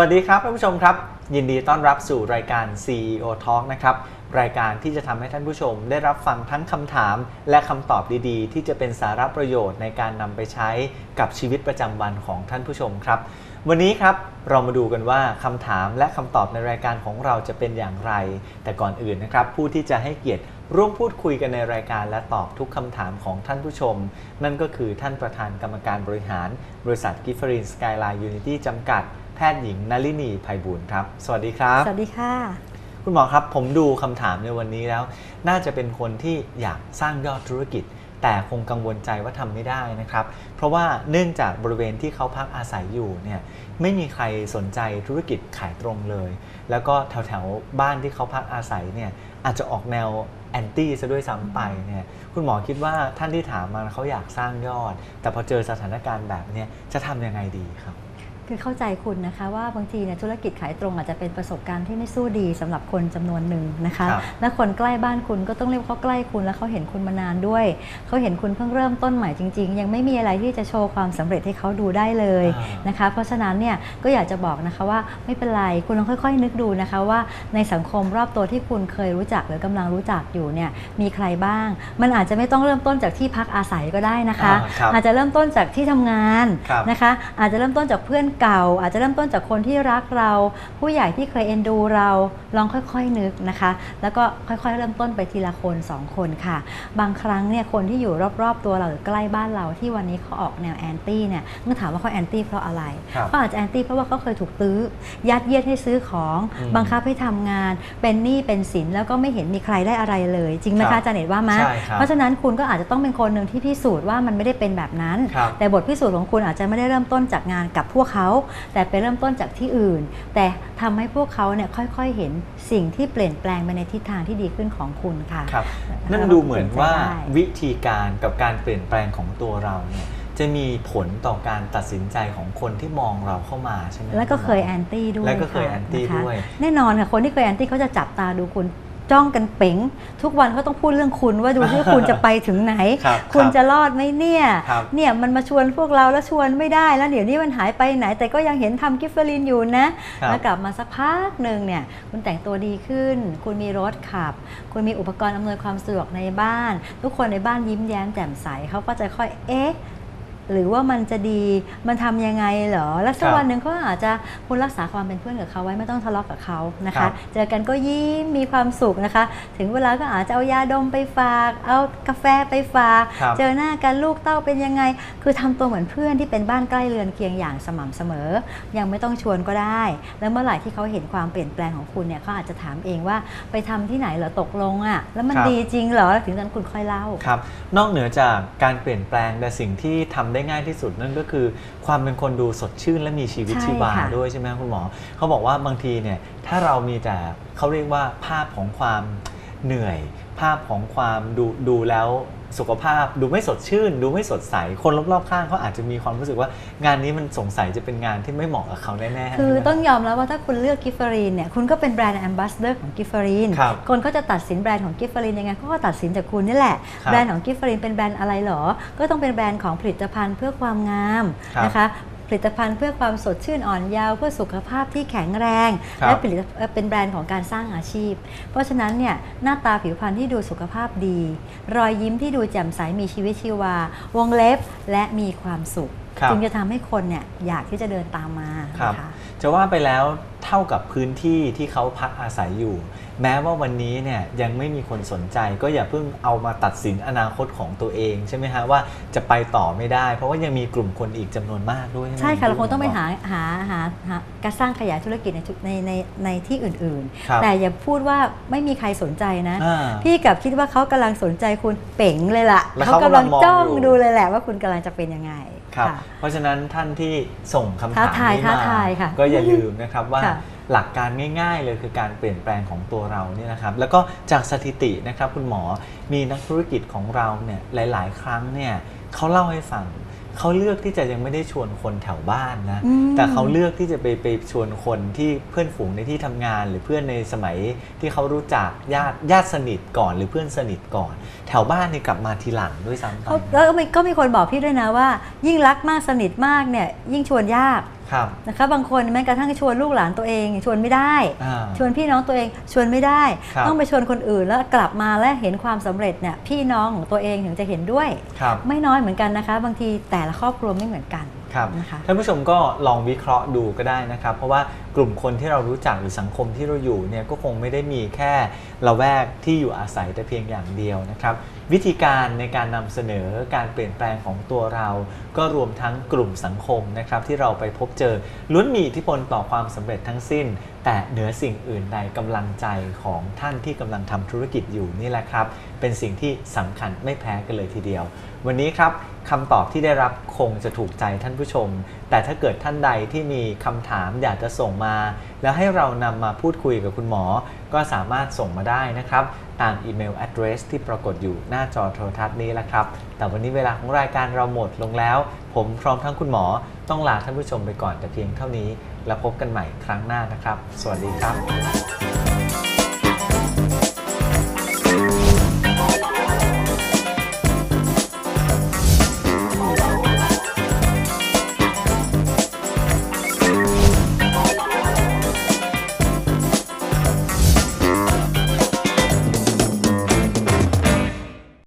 วัสดีครับท่านผู้ชมครับ ยินดีต้อนรับสู่รายการ CEO Talk นะครับ รายการที่จะทำให้ท่านผู้ชม ได้รับฟังทั้งคำถาม และคำตอบดีๆ ที่จะเป็นสาระประโยชน์ในการนำไปใช้กับชีวิตประจำวันของท่านผู้ชมครับ วันนี้ครับเรามาดูกันว่าคำถามและคำตอบในรายการของเราจะเป็นอย่างไร แต่ก่อนอื่นนะครับ ผู้ที่จะให้เกียรติร่วมพูดคุยกันในรายการและตอบทุกคำถามของท่านผู้ชม นั่นก็คือท่านประธานกรรมการบริหาร บริษัทกิฟฟรินสกายไลน์ยูนิตี้จำกัด แพทย์หญิงนลินีภัยบูลย์ครับ สวัสดีครับ สวัสดีค่ะ คุณหมอครับ ผมดูคำถามในวันนี้แล้ว น่าจะเป็นคนที่อยากสร้างยอดธุรกิจ แต่คงกังวลใจว่าทำไม่ได้นะครับ เพราะว่าเนื่องจากบริเวณที่เขาพักอาศัยอยู่เนี่ยไม่มีใครสนใจธุรกิจขายตรงเลย แล้วก็แถวแถวๆบ้านที่เขาพักอาศัยเนี่ยอาจจะออกแนวแอนตี้ซะด้วยซ้ำไปเนี่ยคุณหมอคิดว่าท่านที่ถามมาเขาอยากสร้างยอด แต่พอเจอสถานการณ์แบบเนี้ยจะทำยังไงดีครับ คือเข้าใจคุณนะคะว่าบางทีเนี่ยธุรกิจขายตรงอาจจะเป็นประสบการณ์ที่ไม่สู้ดีสำหรับคนจำนวนหนึ่งนะคะครับและคนใกล้บ้านคุณก็ต้องเรียกว่าเขาใกล้คุณ แล้วเขาเห็นคุณมานานด้วย เขาเห็นคุณเพิ่งเริ่มต้นใหม่จริง ๆ ยังไม่มีอะไรที่จะโชว์ความสำเร็จให้เขาดูได้เลยอ่านนะคะ เพราะฉะนั้นเนี่ยก็อยากจะบอกนะคะว่าไม่เป็นไรคุณลองค่อย ๆ นึกดูนะคะว่าในสังคมรอบตัวที่คุณเคยรู้จักหรือกำลังรู้จักอยู่เนี่ยมีใครบ้าง มันอาจจะไม่ต้องเริ่มต้นจากที่พักอาศัยก็ได้นะคะอ่าครับอาจจะเริ่มต้นจากที่ทำงานครับนะคะ อาจจะเริ่มต้นจากเพื่อนเก่า อาจจะเริ่มต้นจากคนที่รักเรา ผู้ใหญ่ที่เคยเอ็นดูเราลองค่อยๆนึกนะคะ แล้วก็ค่อยๆ เริ่มต้นไปทีละคนสองคนค่ะ บางครั้งเนี่ยคนที่อยู่รอบๆ ตัวเราหรือใกล้บ้านเราที่วันนี้เขาออกแนวแอนตี้เนี่ยเมื่อถามว่าเขาแอนตี้เพราะอะไรครับเขาอาจจะแอนตี้เพราะว่าเขาเคยถูกตื้อ ยัดเยียดให้ซื้อของอืมบังคับให้ทำงาน เป็นหนี้เป็นสินแล้วก็ไม่เห็นมีใครได้อะไรเลย จริงไหมครัคะบอาจารย์เน็ตว่าไหมใช่ครับเพราะฉะนั้นคุณก็อาจจะต้องเป็นคนหนึ่งที่พิสูจน์ว่ามันไม่ได้เป็นแบบนั้นครับแต่บทพิสูจน์ของคุณอาจจะไม่ได้เริ่มต้นจากงานกับพวกเขาแต่ไปเริ่มต้นจากที่อื่น แต่ทำให้พวกเขาเนี่ยค่อยๆเห็นสิ่งที่เปลี่ยนแปลงไปในทิศทางที่ดีขึ้นของคุณค่ะครับนะคะนั่นดูเหมือนว่าเปลี่ยนใจได้วิธีการกับการเปลี่ยนแปลงของตัวเราเนี่ยจะมีผลต่อการตัดสินใจของคนที่มองเราเข้ามาใช่ไหมแล้วก็ณหมเคยแอนตี้ด้วยแล้วก็เคยะแอนตี้ะคะด้วย แน่นอนค่ะคนที่เคยแอนตี้เขาจะจับตาดูคุณ จ้องกันเป๋ง ทุกวันเขาต้องพูดเรื่องคุณว่าดูที่คุณจะไปถึงไหนครับคุณครับจะรอดไหมเนี่ยครับเนี่ยมันมาชวนพวกเราแล้วชวนไม่ได้แล้วเดี๋ยวนี้มันหายไปไหน แต่ก็ยังเห็นทำกิฟเฟอรินอยู่นะครับแล้วกลับมาสักพักหนึ่งเนี่ยคุณแต่งตัวดีขึ้น คุณมีรถขับ คุณมีอุปกรณ์อำนวยความสะดวกในบ้าน ทุกคนในบ้านยิ้มแย้มแจ่มใสเขาก็จะค่อยเอ๊ะ หรือว่ามันจะดีมันทำยังไงเหรอ แล้วสักครับวันหนึ่งก็อาจจะคุณรักษาความเป็นเพื่อนกับเขาไว้ไม่ต้องทะเลาะกับเขานะครัคะบเจอกันก็ยิ้มมีความสุขนะคะ ถึงเวลาก็อาจจะเอายาดมไปฝาก เอากาแฟไปฝากครับเจอหน้ากันลูกเต้าเป็นยังไง คือทำตัวเหมือนเพื่อนที่เป็นบ้านใกล้เรือนเคียงอย่างสม่ำเสมอ ยังไม่ต้องชวนก็ได้ แล้วเมื่อไหร่ที่เขาเห็นความเปลี่ยนแปลงของคุณเนี่ยเขาอาจจะถามเองว่าไปทำที่ไหนเหรอตกลงอะ่ะแล้วมันครับดีจริงเหรอถึงนั้นคุณค่อยเล่าครับ นอกเหนือจากการเปลี่ยนแปลงแต่สิ่งที่ทำได้ง่ายที่สุดนั่นก็คือ ความเป็นคนดูสดชื่นและมีชีวิตใช่ชีวาค่ะด้วยใช่ไหมครับคุณหมอ เขาบอกว่าบางทีเนี่ยถ้าเรามีแต่เขาเรียกว่าภาพของความเหนื่อย ภาพของความดูดูแล้ว สุขภาพ ดูไม่สดชื่น ดูไม่สดใส คนรอบๆข้างเขาอาจจะมีความรู้สึกว่างานนี้มันสงสัยจะเป็นงานที่ไม่เหมาะกับเขาแน่ๆคือใช่ไหมต้องยอมแล้วว่าถ้าคุณเลือกกิฟเฟอรีนเนี่ยคุณก็เป็นแบรนด์แอมบาสเดอร์ของกิฟเฟอรีนครับคนก็จะตัดสินแบรนด์ของกิฟเฟอรีนยังไงเขาก็ตัดสินจากคุณนี่แหละครับแบรนด์ของกิฟเฟอรีนเป็นแบรนด์อะไรเหรอ ก็ต้องเป็นแบรนด์ของผลิตภัณฑ์เพื่อความงามครับนะคะ ผลิตภัณฑ์เพื่อความสดชื่นอ่อนเยาว์เพื่อสุขภาพที่แข็งแรงครับและผลิตเอ่อเป็นแบรนด์ของการสร้างอาชีพ เพราะฉะนั้นเนี่ยหน้าตาผิวพรรณที่ดูสุขภาพดี รอยยิ้มที่ดูแจ่มใสมีชีวิตชีวา วงเล็บและมีความสุขครับ จึงจะทำให้คนเนี่ยอยากที่จะเดินตามมาครับนะคะจะว่าไปแล้วเท่ากับพื้นที่ที่เขาพักอาศัยอยู่ แม้ว่าวันนี้เนี่ยยังไม่มีคนสนใจ ก็อย่าเพิ่งเอามาตัดสินอนาคตของตัวเองใช่ไหมฮะว่าจะไปต่อไม่ได้ เพราะว่ายังมีกลุ่มคนอีกจำนวนมากด้วยไหมใช่ค่ะเราคงที่ต้องไปณมหาหาหาหาการสร้างขยายธุรกิจในทุกในในในที่อื่นครับๆแต่อย่าพูดว่าไม่มีใครสนใจนะอ่าพี่กลับคิดว่าเขากำลังสนใจคุณเป๋งเลยล่ะแล้วเขากำลังมองจ้องอยู่ดูเลยแหละว่าคุณกำลังจะเป็นยังไง ครับค่ะเพราะฉะนั้นท่านที่ส่งคำถามท้าทายนี้ท้ามาทายค่ะก็อย่าลืมนะครับว่าค่ะหลักการง่ายๆ เลยคือการเปลี่ยนแปลงของตัวเราเนี่ยนะครับ แล้วก็จากสถิตินะครับคุณหมอมีนักธุรกิจของเราเนี่ยหลาย ๆ ครั้งเนี่ยเขาเล่าให้ฟัง เขาเลือกที่จะยังไม่ได้ชวนคนแถวบ้านนะอืมแต่เขาเลือกที่จะไปไปชวนคนที่เพื่อนฝูงในที่ทำงาน หรือเพื่อนในสมัยที่เขารู้จักญาติญาติสนิทก่อน หรือเพื่อนสนิทก่อน แถวบ้านเนี่ยกลับมาทีหลังด้วยซ้ำไปเขาแล้วก็มีก็มีคนบอกพี่ด้วยนะว่า ยิ่งรักมากสนิทมากเนี่ยยิ่งชวนยากครับ นะคะบางคนแม้กระทั่งชวนลูกหลานตัวเอง ชวนไม่ได้อ่าชวนพี่น้องตัวเองชวนไม่ได้ครับต้องไปชวนคนอื่นแล้วกลับมาและเห็นความสำเร็จเนี่ยพี่น้องของตัวเองถึงจะเห็นด้วยครับไม่น้อยเหมือนกันนะคะ บางทีแต่ละครอบครัวไม่เหมือนกัน ครับนะคะท่านผู้ชมก็ลองวิเคราะห์ดูก็ได้นะครับ เพราะว่ากลุ่มคนที่เรารู้จักหรือสังคมที่เราอยู่เนี่ยก็คงไม่ได้มีแค่ละแวกที่อยู่อาศัยแต่เพียงอย่างเดียวนะครับ วิธีการในการนำเสนอการเปลี่ยนแปลงของตัวเรา ก็รวมทั้งกลุ่มสังคมนะครับที่เราไปพบเจอล้วนมีอิทธิพลต่อความสำเร็จทั้งสิ้น แต่เหนือสิ่งอื่นใดกำลังใจของท่านที่กำลังทำธุรกิจอยู่นี่แหละครับ เป็นสิ่งที่สำคัญไม่แพ้กันเลยทีเดียว วันนี้ครับคำตอบที่ได้รับคงจะถูกใจท่านผู้ชม แต่ถ้าเกิดท่านใดที่มีคำถามอยากจะส่งมา แล้วให้เรานำมาพูดคุยกับคุณหมอ ก็สามารถส่งมาได้นะครับ ตามอีเมล address ที่ปรากฏอยู่หน้าจอโทรทัศน์นี้แหละครับ แต่วันนี้เวลาของรายการเราหมดลงแล้ว ผมพร้อมทั้งคุณหมอต้องลาท่านผู้ชมไปก่อนแต่เพียงเท่านี้ แล้วพบกันใหม่ครั้งหน้านะครับ สวัสดีครับ